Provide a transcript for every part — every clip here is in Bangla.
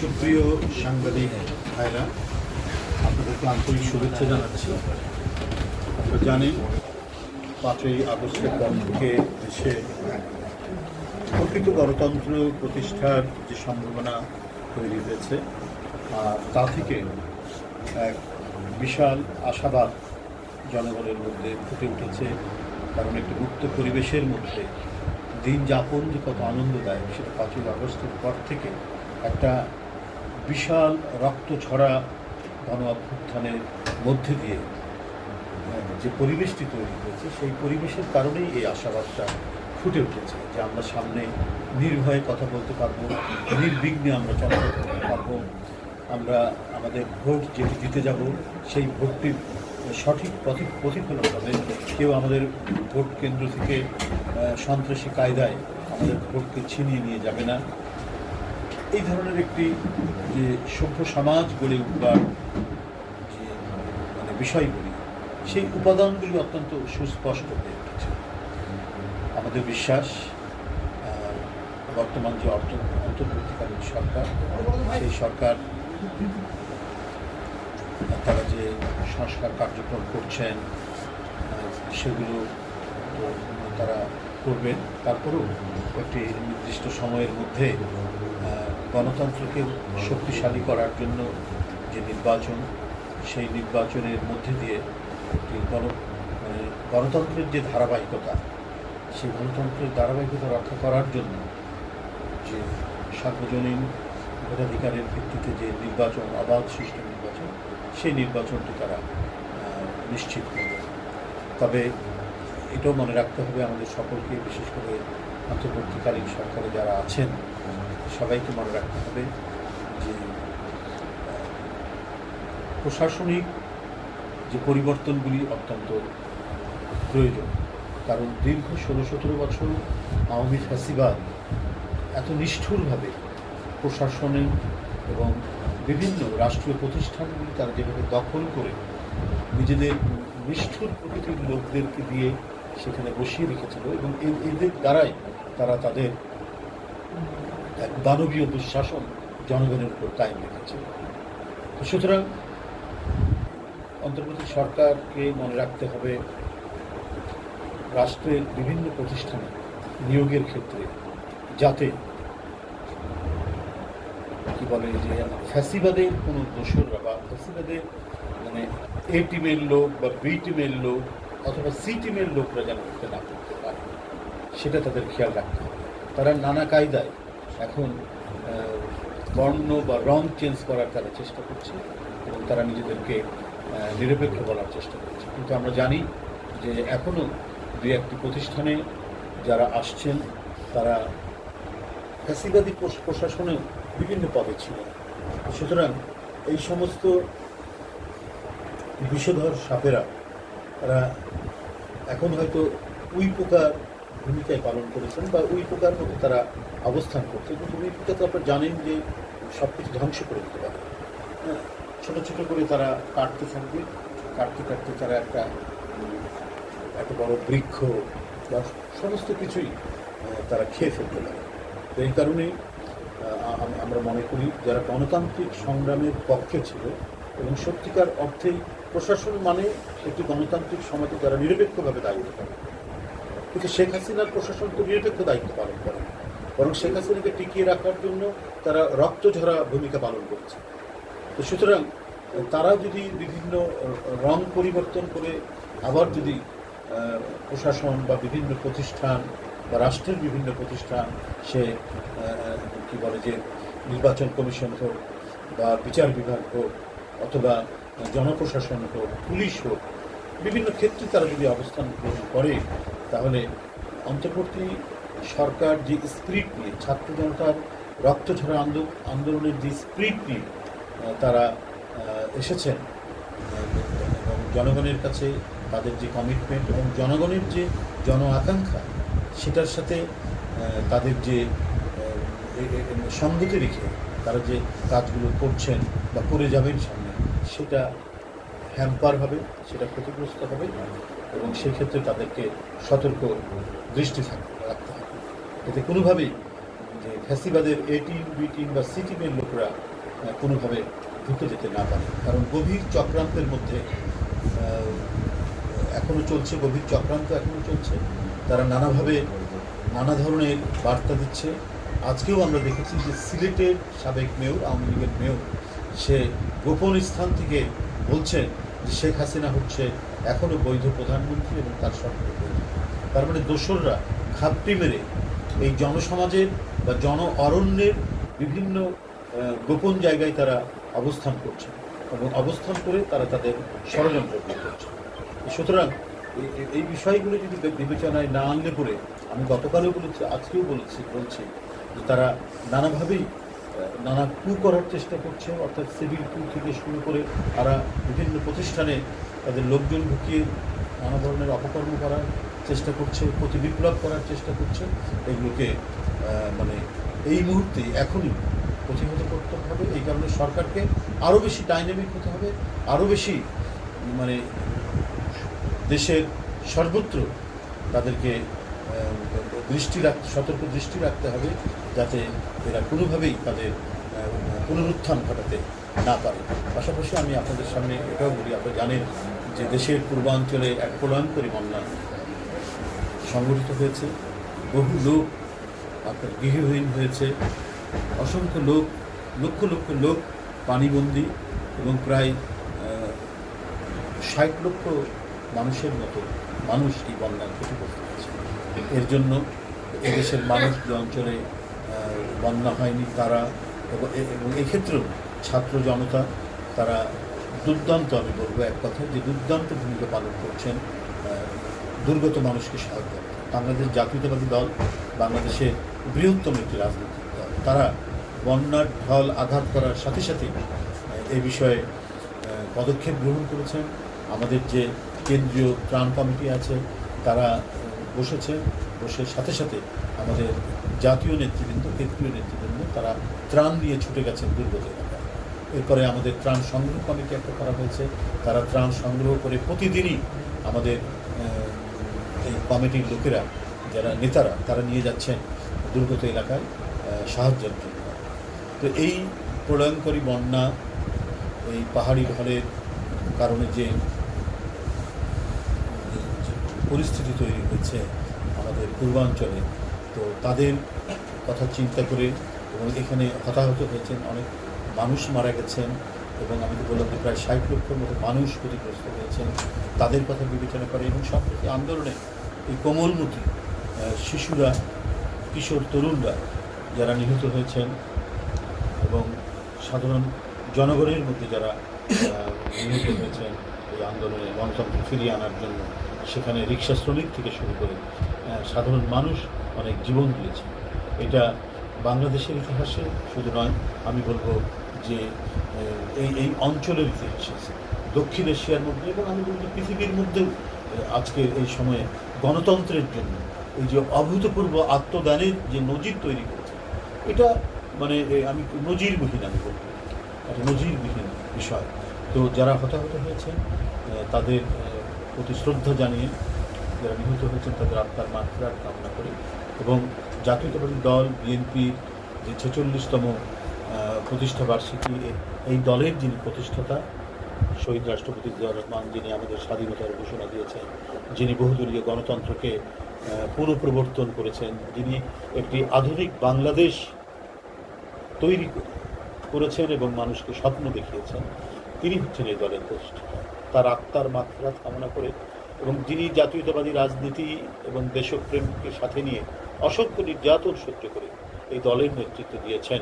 সুপ্রিয় সাংবাদিক ভাইরা আপনাদেরকে আন্তরিক শুভেচ্ছা জানাচ্ছি। আপনারা জানেন, পাঁচই আগস্টের পর থেকে দেশে প্রকৃত গণতন্ত্র প্রতিষ্ঠার যে সম্ভাবনা তৈরি হয়েছে, আর তা থেকে এক বিশাল আশাবাদ জনগণের মধ্যে ফুটে উঠেছে। কারণ একটি মুক্ত পরিবেশের মধ্যে দিন যাপন যে কত আনন্দদায়ক, সেটা পাঁচই আগস্টের পর থেকে একটা বিশাল রক্ত ছড়া গণ অভ্যুত্থানের মধ্যে দিয়ে যে পরিবেশটি তৈরি হয়েছে, সেই পরিবেশের কারণেই এই আশাবাদটা ফুটে উঠেছে যে আমরা সামনে নির্ভয়ে কথা বলতে পারব, নির্বিঘ্নে আমরা চলাচল করতে পারব, আমরা আমাদের ভোট যেটি দিতে যাব, সেই ভোটটির সঠিক প্রতি- প্রতিফলন হবে কেউ আমাদের ভোট কেন্দ্র থেকে সন্ত্রাসী কায়দায় আমাদের ভোটকে ছিনিয়ে নিয়ে যাবে না। এই ধরনের একটি যে সভ্য সমাজ গড়ে উঠবার যে মানে বিষয়গুলি, সেই উপাদানগুলি অত্যন্ত সুস্পষ্ট হয়ে উঠেছে। আমাদের বিশ্বাস বর্তমান যে অর্থ, অন্তর্বর্তীকালীন সরকার, সেই সরকার, তারা যে সংস্কার কার্যক্রম করছেন সেগুলো তারা করবেন। তারপরেও একটি নির্দিষ্ট সময়ের মধ্যে গণতন্ত্রকে শক্তিশালী করার জন্য যে নির্বাচন, সেই নির্বাচনের মধ্যে দিয়ে গণ মানে গণতন্ত্রের যে ধারাবাহিকতা, সেই গণতন্ত্রের ধারাবাহিকতা রক্ষা করার জন্য যে সার্বজনীন ভোটাধিকারের ভিত্তিতে যে নির্বাচন, অবাধ সুষ্ঠু নির্বাচন, সেই নির্বাচনটি তারা নিশ্চিত করবে। তবে এটাও মনে রাখতে হবে আমাদের সকলকে, বিশেষ করে অন্তর্বর্তীকালীন সরকারে যারা আছেন সবাইকে মনে রাখতে হবে যে প্রশাসনিক যে পরিবর্তনগুলি অত্যন্ত প্রয়োজন। কারণ দীর্ঘ ষোলো সতেরো বছর আওয়ামী ফ্যাসিবাদ এত নিষ্ঠুরভাবে প্রশাসনে এবং বিভিন্ন রাষ্ট্রীয় প্রতিষ্ঠানগুলি তারা যেভাবে দখল করে নিজেদের নিষ্ঠুর প্রকৃতির লোকদেরকে দিয়ে সেখানে বসিয়ে রেখেছিল এবং এদের দ্বারাই তারা তাদের এক দানবীয় দুঃশাসন জনগণের উপর কায়েম রেখেছিল তো সুতরাং অন্তর্বর্তী সরকারকে মনে রাখতে হবে, রাষ্ট্রের বিভিন্ন প্রতিষ্ঠানে নিয়োগের ক্ষেত্রে যাতে কি বলে যে ফ্যাসিবাদের কোনো দোসররা বা ফ্যাসিবাদের মানে এ টিমের লোক বা বি টিমের লোক অথবা সি টিমের লোকরা যেন করতে না করতে পারে, সেটা তাদের খেয়াল রাখতে হবে। তারা নানা কায়দায় এখন বর্ণ বা রং চেঞ্জ করার তারা চেষ্টা করছে এবং তারা নিজেদেরকে নিরপেক্ষ বলার চেষ্টা করছে। কিন্তু আমরা জানি যে এখনও দু একটি প্রতিষ্ঠানে যারা আসছেন, তারা ফ্যাসিবাদী প্রশ- প্রশাসনেও বিভিন্ন পদে ছিলেন। সুতরাং এই সমস্ত বিষধর সাপেরা, তারা এখন হয়তো উই পোকার ভূমিকায় পালন করেছেন বা উই পোকার মধ্যে তারা অবস্থান করছে। কিন্তু উই পোকা তো আপনারা জানেন যে সব কিছু ধ্বংস করে দিতে পারে। হ্যাঁ ছোটো ছোটো করে তারা কাটতে থাকবে। কাটতে কাটতে তারা একটা একটা বড় বৃক্ষ বা সমস্ত কিছুই তারা খেয়ে ফেলতে পারে। তো এই আম- আমরা মনে করি যারা গণতান্ত্রিক সংগ্রামের পক্ষে ছিল এবং সত্যিকার অর্থেই প্রশাসন মানে একটি গণতান্ত্রিক সমাজে যারা নিরপেক্ষভাবে দায়িত্ব করে কিন্তু শেখ হাসিনার প্রশাসন তো নিরপেক্ষ দায়িত্ব পালন করে। বরং শেখ হাসিনাকে টিকিয়ে রাখার জন্য তারা রক্তঝরা ভূমিকা পালন করছে তো সুতরাং, তারা যদি বিভিন্ন রং পরিবর্তন করে আবার যদি প্রশাসন বা বিভিন্ন প্রতিষ্ঠান বা রাষ্ট্রের বিভিন্ন প্রতিষ্ঠান সে কি বলে যে নির্বাচন কমিশন হোক বা বিচার বিভাগ হোক অথবা জনপ্রশাসন হোক, পুলিশ হোক বিভিন্ন ক্ষেত্রে তারা যদি অবস্থান গ্রহণ করে, তাহলে অন্তর্বর্তী সরকার যে স্পিরিট নিয়ে, ছাত্র জনতার আন্দোলন আন্দোলনের যে স্পিরিট নিয়ে তারা এসেছেন, এবং জনগণের কাছে তাদের যে কমিটমেন্ট এবং জনগণের যে জন আকাঙ্ক্ষা, সেটার সাথে তাদের যে সঙ্গতি রেখে তারা যে কাজগুলো করছেন বা করে যাবেন সামনে, সেটা হ্যাম্পার হবে, সেটা ক্ষতিগ্রস্ত হবে এবং সেক্ষেত্রে তাদেরকে সতর্ক দৃষ্টি রাখতে হবে। এতে কোনোভাবেই যে ফ্যাসিবাদের এ টিম বি টিম বা সি টিমের লোকরা কোনোভাবে ঢুকে যেতে না পারে। কারণ গভীর চক্রান্তের মধ্যে এখনও চলছে, গভীর চক্রান্ত এখনও চলছে। তারা নানাভাবে নানা ধরনের বার্তা দিচ্ছে। আজকেও আমরা দেখেছি যে সিলেটের সাবেক মেয়র, আওয়ামী লীগের মেয়র, সে গোপন স্থান থেকে বলছেন যে শেখ হাসিনা হচ্ছে এখনও বৈধ প্রধানমন্ত্রী এবং তার সরকার তার মানে দোসররা ঘাপটি মেরে এই জনসমাজের বা জন অরণ্যের বিভিন্ন গোপন জায়গায় তারা অবস্থান করছে এবং অবস্থান করে তারা তাদের ষড়যন্ত্র করছে। সুতরাং এই- বিষয়গুলো যদি বিবেচনায় না আনলে পরে আমি গতকালও বলেছি, আজকেও বলেছি, বলছি যে তারা নানাভাবেই নানা কু করার চেষ্টা করছে অর্থাৎ সিভিল কু থেকে শুরু করে তারা বিভিন্ন প্রতিষ্ঠানে তাদের লোকজন ঢুকিয়ে নানা ধরনের অপকর্ম করার চেষ্টা করছে প্রতি বিপ্লব করার চেষ্টা করছে। এগুলোকে মানে এই মুহূর্তে এখনই প্রতিহত করতে হবে। এই কারণে সরকারকে আরও বেশি ডাইনামিক হতে হবে আরও বেশি মানে দেশের সর্বত্র তাদেরকে দৃষ্টি রাখতে সতর্ক দৃষ্টি রাখতে হবে। যাতে এরা কোনোভাবেই তাদের পুনরুত্থান ঘটাতে না পারে। পাশাপাশি আমি আপনাদের সামনে এটাও বলি, আপনারা জানেন যে দেশের পূর্বাঞ্চলে এক প্রলয়ঙ্করী বন্যা সংগঠিত হয়েছে। বহু লোক আপনার গৃহহীন হয়েছে। অসংখ্য লোক, লক্ষ লক্ষ লোক পানিবন্দী এবং প্রায় ষাট লক্ষ মানুষের মতো মানুষ এই বন্যার ক্ষতিগ্রস্ত হয়েছে। এর জন্য এদেশের মানুষ যে অঞ্চলে বন্যা হয়নি তারা, এবং এক্ষেত্রেও ছাত্র জনতা, তারা দুর্দান্ত, আমি বলব এক কথা যে দুর্দান্ত ভূমিকা পালন করছেন দুর্গত মানুষকে সাহায্য বাংলাদেশ জাতীয়তাবাদী দল, বাংলাদেশের বৃহত্তম একটি রাজনৈতিক দল। তারা বন্যার ঢল আঘাত করার সাথে সাথে এ বিষয়ে পদক্ষেপ গ্রহণ করেছেন। আমাদের যে কেন্দ্রীয় ত্রাণ কমিটি আছে, তারা বসেছে। বসে সাথে সাথে আমাদের জাতীয় নেতৃবৃন্দ কেন্দ্রীয় নেতৃবৃন্দ, তারা ত্রাণ নিয়ে ছুটে গেছেন দুর্গত এলাকায় এরপরে আমাদের ত্রাণ সংগ্রহ কমিটি একটা করা হয়েছে। তারা ত্রাণ সংগ্রহ করে প্রতিদিনই আমাদের এই কমিটির লোকেরা, যারা নেতারা, তারা নিয়ে যাচ্ছেন দুর্গত এলাকায় সাহায্যের জন্য। তো এই প্রলয়ঙ্করী বন্যা, এই পাহাড়ি ঢলের কারণে যে পরিস্থিতি তৈরি হয়েছে আমাদের পূর্বাঞ্চলে, তো তাদের কথা চিন্তা করে এবং এখানে হতাহত হয়েছেন অনেক মানুষ মারা গেছেন এবং আমি তো বললাম যে প্রায় ষাট লক্ষের মতো মানুষ ক্ষতিগ্রস্ত হয়েছেন, তাদের কথা বিবেচনা করে এবং সম্প্রতি আন্দোলনে এই কোমলমতি শিশুরা, কিশোর, তরুণরা যারা নিহত হয়েছেন এবং সাধারণ জনগণের মধ্যে যারা নিহত হয়েছেন এই আন্দোলনে গণতন্ত্র ফিরিয়ে আনার জন্য, সেখানে রিক্সা শ্রমিক থেকে শুরু করে সাধারণ মানুষ অনেক জীবন দিয়েছে এটা বাংলাদেশের ইতিহাসে শুধু নয় আমি বলব যে এই এই অঞ্চলের ইতিহাসে দক্ষিণ এশিয়ার মধ্যে এবং আমি বলব পৃথিবীর মধ্যেও আহ, আজকের এই সময়ে গণতন্ত্রের জন্য এই যে অভূতপূর্ব আত্মদানের যে নজির তৈরি করেছে এটা মানে আমি নজিরবিহীন আমি বলব। একটা নজিরবিহীন বিষয়। তো যারা হতাহত হয়েছেন আহ, তাদের প্রতি শ্রদ্ধা জানিয়ে যারা নিহত হয়েছেন তাদের আত্মার মাত্রার কামনা করে এবং জাতীয়তাবাদী দল বিএনপির যে ছেচল্লিশতম প্রতিষ্ঠা বার্ষিকী এই দলের যিনি প্রতিষ্ঠাতা, শহীদ রাষ্ট্রপতি জিয়া রহমান, যিনি আমাদের স্বাধীনতার ঘোষণা দিয়েছেন, যিনি বহুদলীয় গণতন্ত্রকে পুনঃপ্রবর্তন করেছেন যিনি একটি আধুনিক বাংলাদেশ তৈরি করেছেন এবং মানুষকে স্বপ্ন দেখিয়েছেন, তিনি হচ্ছেন এই দলের প্রতিষ্ঠাতা। তার আত্মার মাত্রা কামনা করে এবং যিনি জাতীয়তাবাদী রাজনীতি এবং দেশপ্রেমকে সাথে নিয়ে অসংখ্য নির্যাতন সহ্য করে এই দলের নেতৃত্ব দিয়েছেন।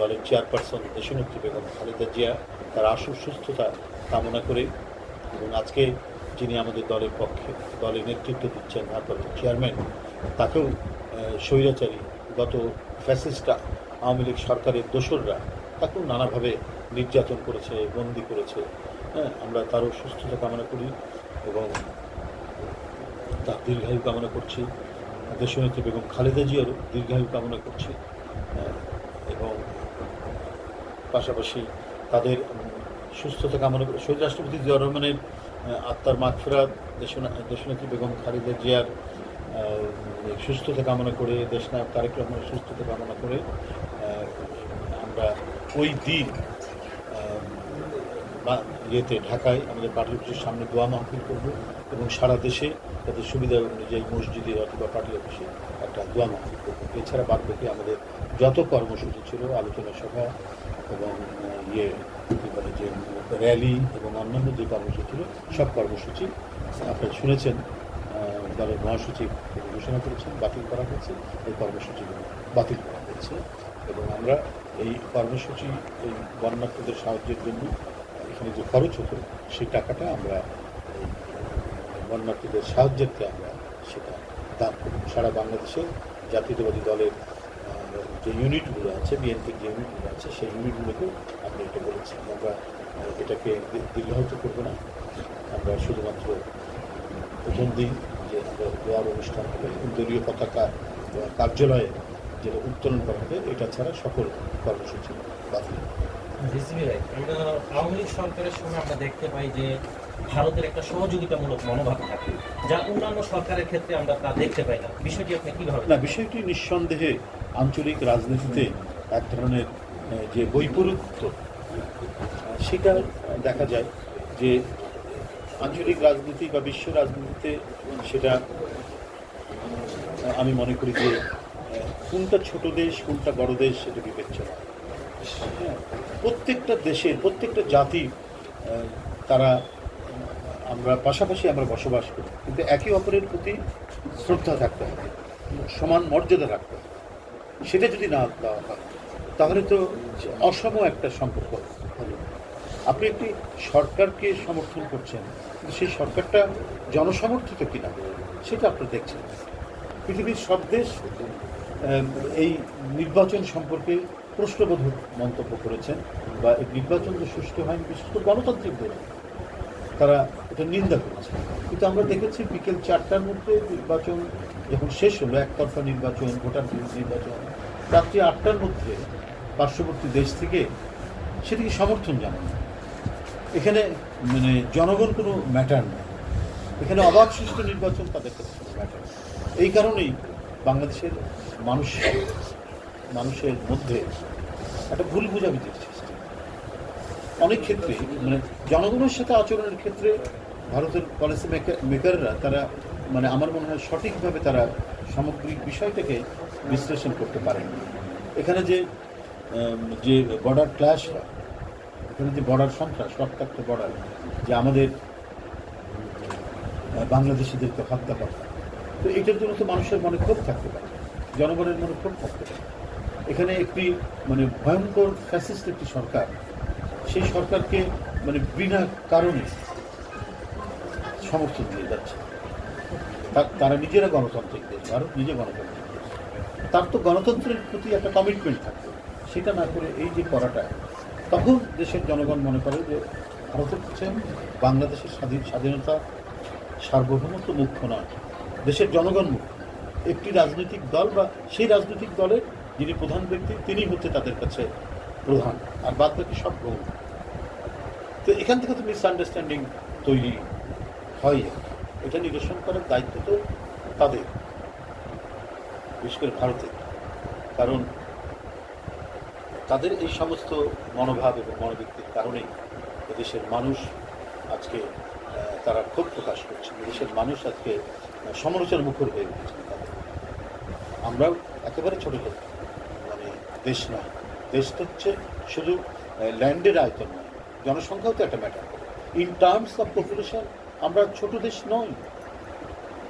দলের চেয়ারপারসন দেশনেত্রী বেগম খালেদা জিয়া তার আশু সুস্থতা কামনা করে এবং আজকে যিনি আমাদের দলের পক্ষে দলের নেতৃত্ব দিচ্ছেন ভারপ্রাপ্ত চেয়ারম্যান, তাকেও স্বৈরাচারী গত ফ্যাসিস্টা আওয়ামী লীগ সরকারের দোসররা তাকেও নানাভাবে নির্যাতন করেছে, বন্দি করেছে। হ্যাঁ আমরা তারও সুস্থতা কামনা করি এবং তার দীর্ঘায়ু কামনা করছি। দেশনেত্রী বেগম খালেদা জিয়ারও দীর্ঘায়ু কামনা করছি এবং পাশাপাশি তাদের সুস্থতা কামনা করে শহীদ রাষ্ট্রপতি জিয়া রহমানের আত্মার মাগফিরাত, দেশনা- দেশনেত্রী বেগম খালেদা জিয়ার সুস্থতা কামনা করে, দেশনায়ক তারেক রহমানের সুস্থতা কামনা করে আমরা ওই দিন ইয়েতে, ঢাকায় আমাদের পার্টি অফিসের সামনে দোয়া মাহফিল করব এবং সারা দেশে তাদের সুবিধা অনুযায়ী মসজিদে অথবা পার্টি অফিসে একটা দোয়া মাহফিল করব। এছাড়া বাদ বাকি আমাদের যত কর্মসূচি ছিল, আলোচনা সভা এবং ইয়ে বলে যে, র্যালি এবং অন্যান্য যে কর্মসূচি ছিল, সব কর্মসূচি আপনারা শুনেছেন দলের মহাসচিব ঘোষণা করেছেন, বাতিল করা হয়েছে। এই কর্মসূচিগুলো বাতিল করা হয়েছে এবং আমরা এই কর্মসূচি, এই বন্যার্থদের সাহায্যের জন্য এখানে যে খরচ হতো, সেই টাকাটা আমরা বন্যার্থীদের সাহায্যার্থে আমরা সেটা দান করি সারা বাংলাদেশে জাতীয়তাবাদী দলের যে ইউনিটগুলো আছে, বিএনপির যে ইউনিটগুলো আছে, সেই ইউনিটগুলোকে আমরা এটা বলেছি আমরা এটাকে দীর্ঘায়িত করব না। আমরা শুধুমাত্র প্রথম দিন যে আমরা দোয়ার অনুষ্ঠান হবে দলীয় পতাকা কার্যালয়ে যেটা উত্তোলন করা হবে, এটা ছাড়া সকল কর্মসূচি রিজভি আমরা আওয়ামী লীগ সরকারের সময় আমরা দেখতে পাই যে ভারতের একটা সহযোগিতামূলক মনোভাব থাকে, যা অন্যান্য সরকারের ক্ষেত্রে আমরা তা দেখতে পাই না। বিষয়টি আপনি কীভাবে না, বিষয়টি নিঃসন্দেহে আঞ্চলিক রাজনীতিতে এক ধরনের যে বৈপরীত্য, সেটা দেখা যায় যে আঞ্চলিক রাজনীতি বা বিশ্ব রাজনীতিতে সেটা আমি মনে করি যে কোনটা ছোট দেশ, কোনটা বড় দেশ, সেটা বিবেচ্য হ্যাঁ, প্রত্যেকটা দেশের প্রত্যেকটা জাতি তারা আমরা পাশাপাশি আমরা বসবাস করি। কিন্তু একে অপরের প্রতি শ্রদ্ধা থাকতে হবে সমান মর্যাদা রাখতে হবে। সেটা যদি না দেওয়া হয় তাহলে তো অসম একটা সম্পর্ক হবে। আপনি একটি সরকারকে সমর্থন করছেন সেই সরকারটা জনসমর্থিত কিনা সেটা আপনি দেখছেন। পৃথিবীর সব দেশ এই নির্বাচন সম্পর্কে প্রশ্নবোধক মন্তব্য করেছেন বা এই নির্বাচন যে সুষ্ঠু হয়নি বিশেষ করে গণতান্ত্রিক দল, তারা এটা নিন্দা করেছে কিন্তু আমরা দেখেছি বিকেল চারটার মধ্যে নির্বাচন যখন শেষ হলো, একতরফা নির্বাচন, ভোটার নির্বাচন, রাত্রি আটটার মধ্যে পার্শ্ববর্তী দেশ থেকে সেটিকে সমর্থন জানানো এখানে মানে জনগণ কোনো ম্যাটার নয় এখানে অবাধ সুষ্ঠু নির্বাচন তাদের কাছে ম্যাটার এই কারণেই বাংলাদেশের মানুষ মানুষের মধ্যে একটা ভুল বোঝাবুঝির সৃষ্টি। অনেক ক্ষেত্রে মানে জনগণের সাথে আচরণের ক্ষেত্রে ভারতের পলিসি মেকাররা তারা মানে আমার মনে হয় সঠিকভাবে তারা সামগ্রিক বিষয়টাকে বিশ্লেষণ করতে পারেন। এখানে যে যে বর্ডার হয়, এখানে যে বর্ডার সন্ত্রাস, রক্তাক্ত বর্ডার যে আমাদের বাংলাদেশিদেরকে হত্যা করা, তো এটার জন্য তো মানুষের মনে ক্ষোভ থাকতে পারে, জনগণের মনে ক্ষোভ থাকতে পারে। এখানে একটি মানে ভয়ঙ্কর ফ্যাসিস্ট একটি সরকার। সেই সরকারকে মানে বিনা কারণে সমর্থন দিয়ে যাচ্ছে। তারা নিজেরা গণতান্ত্রিক দেশ ভারত নিজে গণতান্ত্রিক দেশ। তার তো গণতন্ত্রের প্রতি একটা কমিটমেন্ট থাকবে। সেটা না করে এই যে করাটা, তখন দেশের জনগণ মনে করে যে ভারতের কাছে বাংলাদেশের স্বাধীন, স্বাধীনতা সার্বভৌমত্ব মুখ্য নয়। দেশের জনগণ মুখ্য। একটি রাজনৈতিক দল বা সেই রাজনৈতিক দলের যিনি প্রধান ব্যক্তি, তিনি হচ্ছে তাদের কাছে প্রধান। আর বাদ বাকি সব গৌণ তো এখান থেকে তো মিসআন্ডারস্ট্যান্ডিং তৈরি হয়। এটা নিরসন করার দায়িত্ব তো তাদের, বিশেষ করে ভারতের। কারণ তাদের এই সমস্ত মনোভাব এবং মনোবৃত্তির কারণেই এদেশের মানুষ আজকে তারা ক্ষোভ প্রকাশ করছে। এদেশের মানুষ আজকে সমালোচনার মুখর হয়ে উঠেছে। আমরাও একেবারে ছোট ছোট দেশ নয়। দেশ তো হচ্ছে শুধু ল্যান্ডের আয়তন নয় জনসংখ্যাও তো একটা matter in terms of population আমরা ছোট দেশ নই।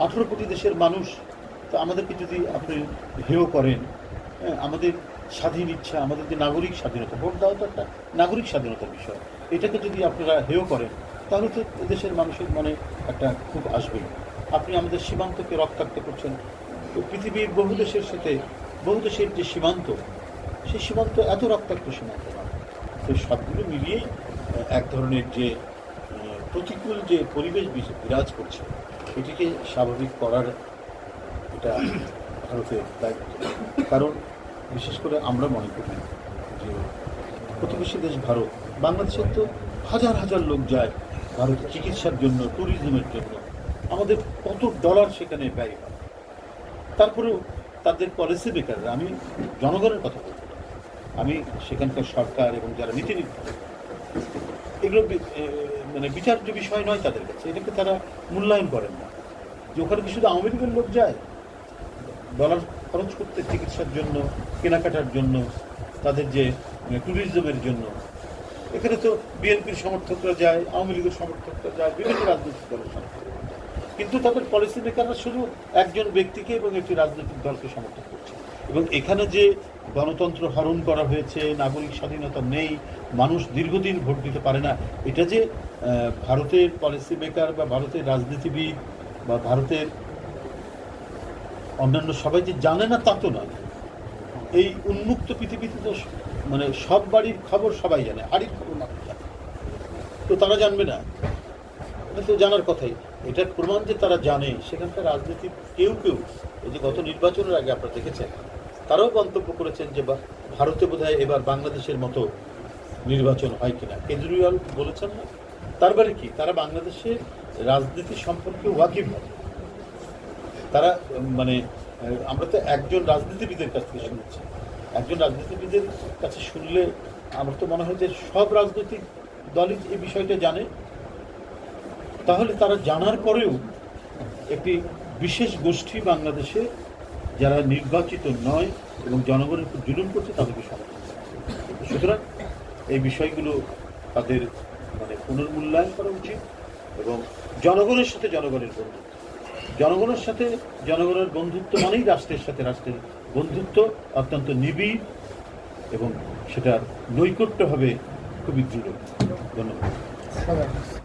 আঠেরো কোটি দেশের মানুষ তো আমাদেরকে যদি আপনি হেয় করেন হ্যাঁ, আমাদের স্বাধীন ইচ্ছা আমাদের যে নাগরিক স্বাধীনতা ভোট দেওয়া তো একটা নাগরিক স্বাধীনতার বিষয়। এটাকে যদি আপনারা হেয় করেন তাহলে তো দেশের মানুষের মনে একটা খুব আসবেই। আপনি আমাদের সীমান্তকে রক্তাক্ত করছেন। পৃথিবীর বহু দেশের সাথে বহু দেশের যে সীমান্ত সেই সীমান্ত এত রক্তাক্ত সীমান্ত। নয় তো সবগুলো মিলিয়েই আহ, এক ধরনের যে প্রতিকূল যে পরিবেশ বিরাজ করছে এটিকে স্বাভাবিক করার এটা ভারতের দায়িত্ব। কারণ বিশেষ করে আমরা মনে করি যে প্রতিবেশী দেশ ভারত বাংলাদেশের তো হাজার হাজার লোক যায় ভারতে চিকিৎসার জন্য ট্যুরিজমের জন্য। আমাদের কত ডলার সেখানে ব্যয় হয়। তারপরেও তাদের পলিসি মেকাররা আমি জনগণের কথা বলব না। আমি সেখানকার সরকার এবং যারা নীতি এগুলো মানে বিচার্য বিষয় নয় তাদের কাছে। এটাকে তারা মূল্যায়ন করেন না। যে ওখানে কি শুধু আওয়ামী লীগের লোক যায়? ডলার খরচ করতে চিকিৎসার জন্য, কেনাকাটার জন্য, তাদের যে ট্যুরিজমের জন্য। এখানে তো বিএনপির সমর্থকরা যায়, আওয়ামী লীগের সমর্থকরা যায়, বিভিন্ন রাজনৈতিক দলের সমর্থকরা। কিন্তু তাদের পলিসি মেকাররা শুধু একজন ব্যক্তিকে এবং একটি রাজনৈতিক দলকে সমর্থন করছে। এবং এখানে যে গণতন্ত্র হরণ করা হয়েছে, নাগরিক স্বাধীনতা নেই, মানুষ দীর্ঘদিন ভোট দিতে পারে না। এটা যে ভারতের পলিসি মেকার বা ভারতের রাজনীতিবিদ বা ভারতের অন্যান্য সবাই যে জানে না তা তো নয়। এই উন্মুক্ত পৃথিবীতে তো মানে সব বাড়ির খবর সবাই জানে হাড়ির খবর মাত্র জানে তো তারা জানবে না। তো জানার কথাই। এটার প্রমাণ যে তারা জানে, সেখানকার রাজনীতির কেউ কেউ, এই যে গত নির্বাচনের আগে আপনারা দেখেছেন তারাও মন্তব্য করেছেন যে ভারতে বোধহয় এবার বাংলাদেশের মতো নির্বাচন হয় কিনা। কেজরিওয়াল বলেছেন না। তার মানে কি? তারা বাংলাদেশের রাজনীতি সম্পর্কে ওয়াকিব তারা মানে আমরা তো একজন রাজনীতিবিদের কাছ থেকে শুনছি। একজন রাজনীতিবিদের কাছে শুনলে আমার তো মনে হয় যে সব রাজনৈতিক দলই এই বিষয়টা জানে। তাহলে তারা জানার পরেও একটি বিশেষ গোষ্ঠী বাংলাদেশে যারা নির্বাচিত নয় এবং জনগণের উপর জুলুম করছে, তাদেরকে সমর্থন। সুতরাং এই বিষয়গুলো তাদের মানে পুনর্মূল্যায়ন করা উচিত এবং জনগণের সাথে জনগণের বন্ধুত্ব। জনগণের সাথে জনগণের বন্ধুত্ব মানেই রাষ্ট্রের সাথে রাষ্ট্রের বন্ধুত্ব অত্যন্ত নিবিড় এবং সেটার নৈকট্য হবে খুবই দৃঢ়। ধন্যবাদ।